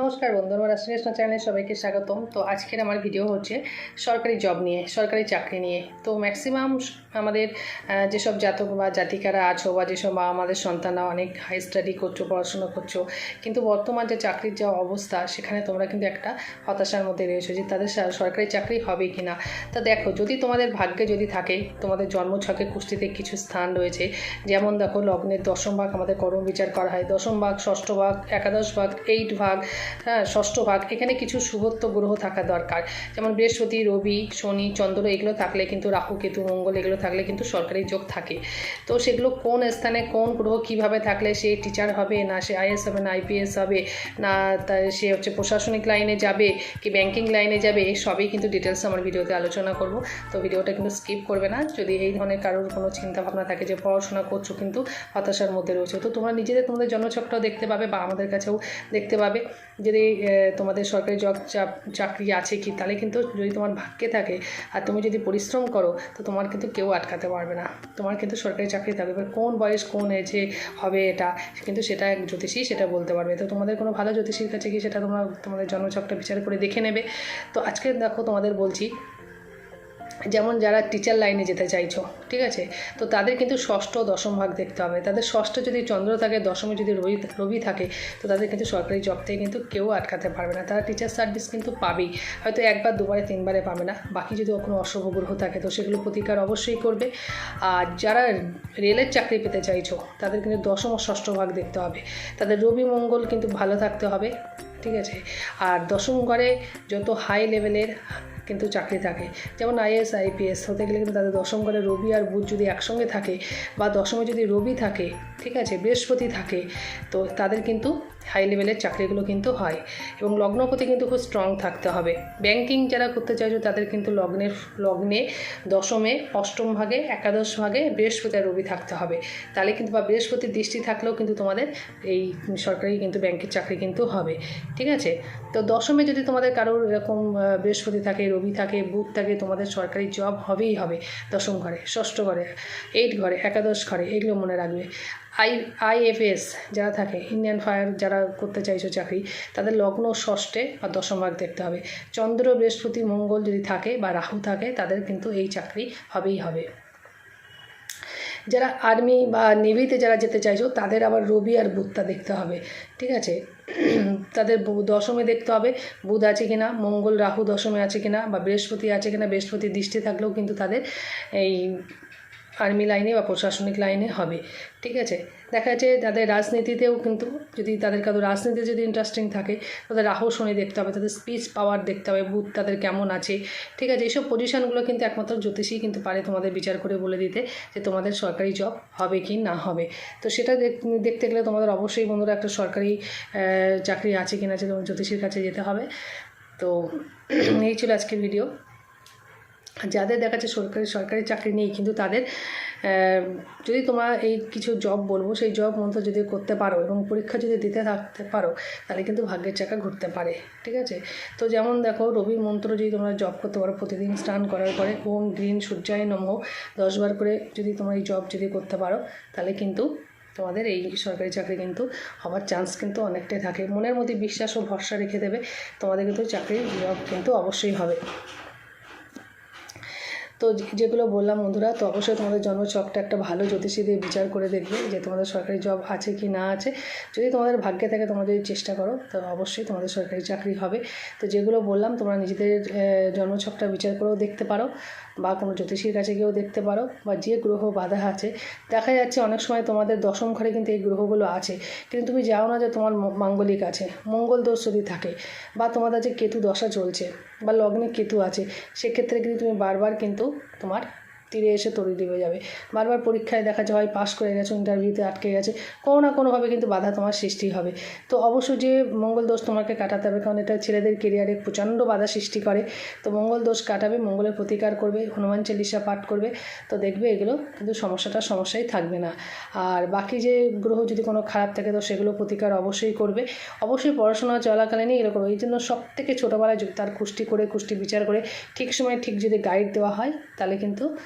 নমস্কার বন্ধু, আমার রাষ্ট্রকৃষ্ণ চ্যানেলে সবাইকে স্বাগতম। তো আজকের আমার ভিডিও হচ্ছে সরকারি জব নিয়ে, সরকারি চাকরি নিয়ে। তো ম্যাক্সিমাম আমাদের যেসব জাতক বা জাতিকারা আছো বা যেসব মা, আমাদের সন্তানরা অনেক হাই স্টাডি করছ, পড়াশোনা করছ, কিন্তু বর্তমান যে চাকরির যা অবস্থা, সেখানে তোমরা কিন্তু একটা হতাশার মধ্যে রয়েছো যে তাদের সরকারি চাকরি হবে কি না তা দেখো, যদি তোমাদের ভাগ্যে যদি থাকে, তোমাদের জন্মছকে কুষ্টিতে কিছু স্থান রয়েছে, যেমন দেখো লগ্নের দশম ভাগ আমাদের কর্ম বিচার করা হয়, দশম ভাগ, ষষ্ঠ ভাগ, একাদশ ভাগ এইট ভাগ হ্যাঁ ষষ্ঠ ভাগ, এখানে কিছু শুভত্ব গ্রহ থাকা দরকার। যেমন বৃহস্পতি, রবি, শনি, চন্দ্র, এগুলো থাকলে কিন্তু রাহু, কেতু, মঙ্গল, এগুলো থাকলে কিন্তু সরকারি যোগ থাকে। তো সেগুলো কোন স্থানে কোন গ্রহ কীভাবে থাকলে সে টিচার হবে, না সে আইএস হবে, না আইপিএস হবে, না সে হচ্ছে প্রশাসনিক লাইনে যাবে কি ব্যাংকিং লাইনে যাবে, এই সবই কিন্তু ডিটেলস আমার ভিডিওতে আলোচনা করব। তো ভিডিওটা কিন্তু স্কিপ করবে না। যদি এই ধরনের কারোর কোনো চিন্তা ভাবনা থাকে যে পড়াশোনা করছ কিন্তু হতাশার মধ্যে রয়েছে, তো তোমরা নিজেদের তোমাদের জন্মচক্রটাও দেখতে পাবে বা আমাদের কাছেও দেখতে পাবে। যদি তোমাদের সরকারি জব চাকরি আছে কি, তাহলে কিন্তু যদি তোমার ভাগ্যে থাকে আর তুমি যদি পরিশ্রম করো, তো তোমার কিন্তু কেউ আটকাতে পারবে না। তোমার কিন্তু সরকারি চাকরি থাকবে। এবার কোন বয়স, কোন এজে হবে এটা, কিন্তু সেটা এক জ্যোতিষী সেটা বলতে পারবে। তো তোমাদের কোনো ভালো জ্যোতিষীর কাছে কি সেটা তোমরা, তোমাদের জন্মচকটা বিচার করে দেখে নেবে। তো আজকে দেখো তোমাদের বলছি যেমন যারা টিচার লাইনে যেতে চাইছো, ঠিক আছে? তো তাদের কিন্তু ষষ্ঠ, দশম ভাগ দেখতে হবে। তাদের ষষ্ঠ যদি চন্দ্র থাকে, দশমে যদি রবি রবি থাকে, তো তাদের কিন্তু সরকারি জব থেকে কিন্তু কেউ আটকাতে পারবে না। তারা টিচার সার্ভিস কিন্তু পাবেই। হয়তো একবার, দুবারে, তিনবারে পাবে না। বাকি যদি কোনো অশুভ গ্রহ থাকে, তো সেগুলো প্রতিকার অবশ্যই করবে। আর যারা রেলের চাকরি পেতে চাইছো, তাদের কিন্তু দশম ও ষষ্ঠ ভাগ দেখতে হবে। তাদের রবি, মঙ্গল কিন্তু ভালো থাকতে হবে, ঠিক আছে? আর দশম ঘরে যত হাই লেভেলের কিন্তু চাকরি থাকে। যেমন আইএস আইপিএস হতে গেলে কিন্তু তাদের দশম ঘরে রবি আর বুধ যদি একসঙ্গে থাকে বা দশমে যদি রবি থাকে ঠিক আছে, বৃহস্পতি থাকে, তো তাদের কিন্তু হাই লেভেলের চাকরিগুলো কিন্তু হয় এবং লগ্নপতি কিন্তু খুব স্ট্রং থাকতে হবে। ব্যাংকিং যারা করতে চাইছো, তাদের কিন্তু লগ্নের, লগ্নে দশমে, অষ্টম ভাগে, একাদশ ভাগে বৃহস্পতি আর রবি থাকতে হবে। তাহলে কিন্তু বা বৃহস্পতির দৃষ্টি থাকলেও কিন্তু তোমাদের এই সরকারি কিন্তু ব্যাংকের চাকরি কিন্তু হবে। ঠিক আছে? তো দশমে যদি তোমাদের কারোর এরকম বৃহস্পতি থাকে, রবি থাকে, বুধ থাকে, তোমাদের সরকারি জব হবেই হবে। দশম ঘরে, ষষ্ঠ ঘরে এইট ঘরে, একাদশ ঘরে, এগুলো মনে রাখবে। আই, আইএফএস যারা থাকে ইন্ডিয়ান ফায়ার যারা করতে চাইছো চাকরি, তাদের লগ্ন ষষ্ঠে বা দশম ভাগ দেখতে হবে। চন্দ্র, বৃহস্পতি, মঙ্গল যদি থাকে বা রাহু থাকে, তাদের কিন্তু এই চাকরি হবেই হবে। যারা আর্মি বা নেভিতে যারা যেতে চাইছো, তাদের আবার রবি আর বুধটা দেখতে হবে, ঠিক আছে? তাদের দশমে দেখতে হবে, বুধ আছে কিনা, মঙ্গল, রাহু দশমে আছে কিনা, বা বৃহস্পতি আছে কিনা, বৃহস্পতি দৃষ্টি থাকলেও কিন্তু তাদের এই আর্মি লাইনে বা প্রশাসনিক লাইনে হবে, ঠিক আছে? দেখা যাচ্ছে তাদের রাজনীতিতেও কিন্তু যদি তাদের কারও রাজনীতি যদি ইন্টারেস্টিং থাকে, তাদের রাহু শনি দেখতে হবে, তাদের স্পিচ পাওয়ার দেখতে হবে বুথ তাদের কেমন আছে, ঠিক আছে? এইসব পজিশানগুলো কিন্তু একমাত্র জ্যোতিষী কিন্তু পারে তোমাদের বিচার করে বলে দিতে যে তোমাদের সরকারি জব হবে কি না হবে। তো সেটা দেখ- দেখতে গেলে তোমাদের অবশ্যই বন্ধুরা একটা সরকারি চাকরি আছে কি না আছে তোমার জ্যোতিষীর কাছে যেতে হবে। তো এই ছিল আজকের ভিডিও যাদের দেখা যাচ্ছে সরকারি সরকারি চাকরি নেই, কিন্তু তাদের যদি তোমরা এই কিছু জব বলব, সেই জব মতো যদি করতে পারো এবং পরীক্ষা যদি দিতে থাকতে পারো, তাহলে কিন্তু ভাগ্যের চাকা ঘুরতে পারে, ঠিক আছে? তো যেমন দেখো, রবি মন্ত্র যদি তোমরা জব করতে পারো, প্রতিদিন স্নান করার পরে, ওম গ্রিন সূর্যায় নমঃ দশবার করে যদি তোমরা এই জব যদি করতে পারো, তাহলে কিন্তু তোমাদের এই সরকারি চাকরি কিন্তু হওয়ার চান্স কিন্তু অনেকটাই থাকে। মনের মধ্যে বিশ্বাস ও ভরসা রেখে দেবে, তোমাদের কিন্তু চাকরির জব কিন্তু অবশ্যই হবে। তো যেগুলো বললাম বন্ধুরা, তো অবশ্যই তোমাদের জন্মচকটা একটা ভালো জ্যোতিষী দিয়ে বিচার করে দেখবে যে তোমাদের সরকারি জব আছে কি না আছে। যদি তোমাদের ভাগ্যে থাকে যদি চেষ্টা করো, তো অবশ্যই তোমাদের সরকারি চাকরি হবে। তো যেগুলো বললাম, তোমরা নিজেদের জন্মছকটা বিচার করেও দেখতে পারো বা কোনো জ্যোতিষীর কাছে গিয়েও দেখতে পারো বা যে গ্রহ বাধা আছে। দেখা যাচ্ছে অনেক সময় তোমাদের দশম ঘরে কিন্তু এই গ্রহগুলো আছে। কিন্তু তুমি যাও না যে তোমার মাঙ্গলিক আছে, মঙ্গল দোষ যদি থাকে বা তোমাদের যে কেতু দশা চলছে বা লগ্নে কেতু আছে সেক্ষেত্রে কিন্তু তুমি বারবার কিন্তু তোমার তীরে এসে তরি দেবে যাবে। বারবার পরীক্ষায় দেখা যায় হয় পাশ করে গেছো ইন্টারভিউতে আটকে গেছে। কোনো না কোনোভাবে কিন্তু বাধা তোমার সৃষ্টি হবে। তো অবশ্যই যে মঙ্গল দোষ তোমাকে কাটাতে হবে, কারণ এটা ছেলেদের কেরিয়ারে প্রচণ্ড বাধা সৃষ্টি করে। তো মঙ্গল দোষ কাটাবে, মঙ্গলের প্রতিকার করবে, হনুমান চল্লিশা পাঠ করবে। তো দেখবে এগুলো কিন্তু সমস্যাটা সমস্যাই থাকবে না। আর বাকি যে গ্রহ যদি কোনো খারাপ থাকে, তো সেগুলো প্রতিকার অবশ্যই করবে। অবশ্যই পড়াশোনা চলাকালীনই এরকম, এই জন্য সব থেকে ছোটোবেলায় তার কুষ্টি করে, কুষ্টি বিচার করে, ঠিক সময় ঠিক যদি গাইড দেওয়া হয়, তাহলে কিন্তু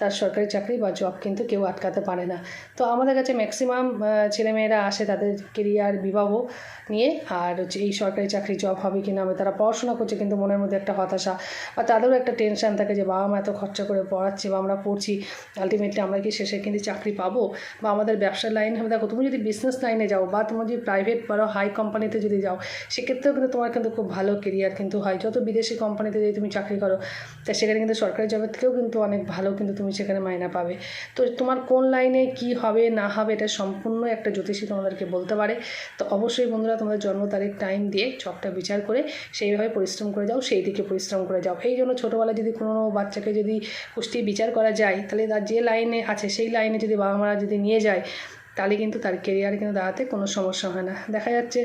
তার সরকারি চাকরি বা জব কিন্তু কেউ আটকাতে পারে না। তো আমাদের কাছে ম্যাক্সিমাম ছেলেমেয়েরা আসে তাদের কেরিয়ার বিবাহ নিয়ে, আর হচ্ছে এই সরকারি চাকরি জব হবে কি না হবে তারা পড়াশোনা করছে কিন্তু মনের মধ্যে একটা হতাশা বা তাদেরও একটা টেনশন থাকে যে বাবা মা এত খরচা করে পড়াচ্ছে বা আমরা পড়ছি আলটিমেটলি আমরা কি শেষে কিন্তু চাকরি পাবো? বা আমাদের ব্যবসার লাইন হবে, দেখো তুমি যদি বিজনেস লাইনে যাও বা তুমি যদি প্রাইভেট বড় হাই কোম্পানিতে যদি যাও, সেক্ষেত্রেও কিন্তু তোমার কিন্তু খুব ভালো কেরিয়ার কিন্তু হয়। যত বিদেশি কোম্পানিতে যদি তুমি চাকরি করো, তা সেখানে কিন্তু সরকারি জবের থেকেও কিন্তু অনেক ভালো কিন্তু তুমি সেখানে মাইনা পাবে। তো তোমার কোন লাইনে কি হবে, না হবে, এটা সম্পূর্ণ একটা জ্যোতিষী তোমাদেরকে বলতে পারে। তো অবশ্যই বন্ধুরা, তোমাদের জন্ম তারিখ টাইম দিয়ে জবটা বিচার করে সেইভাবে পরিশ্রম করে যাও, সেই দিকে পরিশ্রম করে যাও। এই জন্য ছোটোবেলায় যদি কোনো বাচ্চাকে যদি পুষ্টি বিচার করা যায়, তাহলে তার যে লাইনে আছে, সেই লাইনে যদি বাবা মারা যদি নিয়ে যায়, তাহলে কিন্তু তার কেরিয়ারে কিন্তু দাঁড়াতে কোনো সমস্যা হয় না। দেখা যাচ্ছে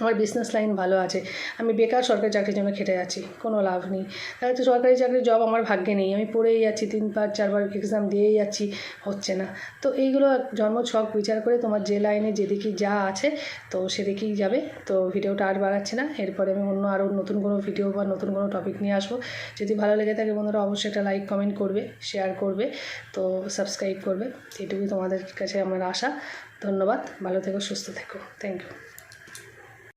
আমার বিজনেস লাইন ভালো আছে। আমি বেকার সরকারি চাকরির জন্য খেটে যাচ্ছি, কোনো লাভ নেই। তাহলে তো সরকারি চাকরির জব আমার ভাগ্যে নেই। আমি পড়েই যাচ্ছি, তিনবার, চারবার এক্সাম দিয়েই যাচ্ছি, হচ্ছে না। তো এইগুলো জন্ম ছক বিচার করে তোমার যে লাইনে যেদিকে যা আছে, তো সেদিকেই যাবে। তো ভিডিওটা আর বাড়াচ্ছে না। এরপরে আমি অন্য আরও নতুন কোনো ভিডিও বা নতুন কোনো টপিক নিয়ে আসব। যদি ভালো লেগে থাকে বন্ধুরা, অবশ্যই একটা লাইক কমেন্ট করবে শেয়ার করবে। তো সাবস্ক্রাইব করবে। এটুকুই তোমাদের কাছে আমার আশা। ধন্যবাদ। ভালো থেকো, সুস্থ থেকো। Thank you